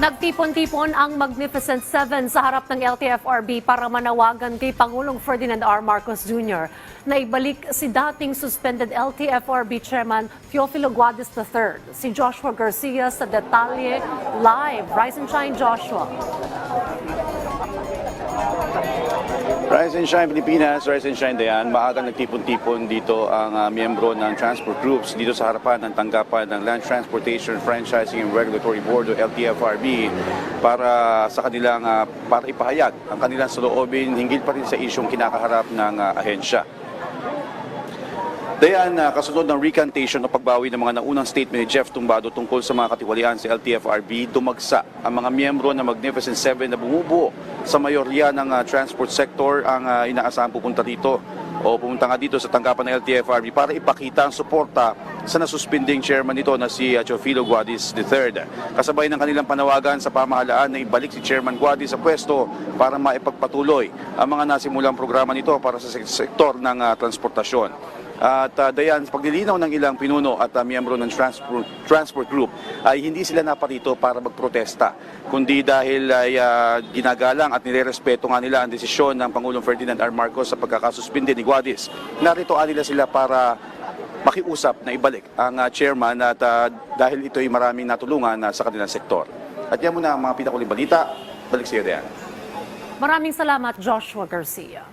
Nagtipon-tipon ang Magnificent Seven sa harap ng LTFRB para manawagan kay Pangulong Ferdinand R. Marcos Jr. na ibalik si dating suspended LTFRB Chairman Teofilo Guadis III. Si Joshua Garcia sa detalye live. Rise and shine, Joshua. Rise and Shine Pilipinas, Rise and Shine Dayan. Maagang nagtipon-tipon dito ang ah, miyembro ng transport groups dito sa harapan ng tanggapan ng Land Transportation Franchising and Regulatory Board o LTFRB para sa kanilang ah, para ipahayag ang kanilang saloobin hinggil pa rin sa isyong kinakaharap ng ah, ahensya. Dayan, uh, kasunod ng recantation o pagbawi ng mga naunang statement ni Jeff Tumbado tungkol sa mga katiwalian sa LTFRB, dumagsa ang mga miyembro ng Magnificent Seven na bumubuo sa mayorya ng uh, transport sector ang uh, inaasahan pupunta dito o pumunta nga dito sa tanggapan ng LTFRB para ipakita ang suporta sa nasuspending chairman nito na si uh, Teofilo Guadis III. Kasabay ng kanilang panawagan sa pamahalaan na ibalik si Chairman Guadis sa pwesto para maipagpatuloy ang mga nasimulang programa nito para sa sek- sektor ng uh, transportasyon. At uh, dayan, paglilinaw ng ilang pinuno at uh, miyembro ng transport, transport group ay hindi sila naparito para magprotesta, kundi dahil ay uh, ginagalang at nirerespeto nga nila ang desisyon ng Pangulong Ferdinand R. Marcos sa pagkakasuspinde ni Guadis. Narito nila sila para makiusap na ibalik ang uh, chairman at uh, dahil ito ay maraming natulungan uh, sa kanilang sektor. At yan muna ang mga pinakuling balita. Balik sa iyo, Dayan. Maraming salamat, Joshua Garcia.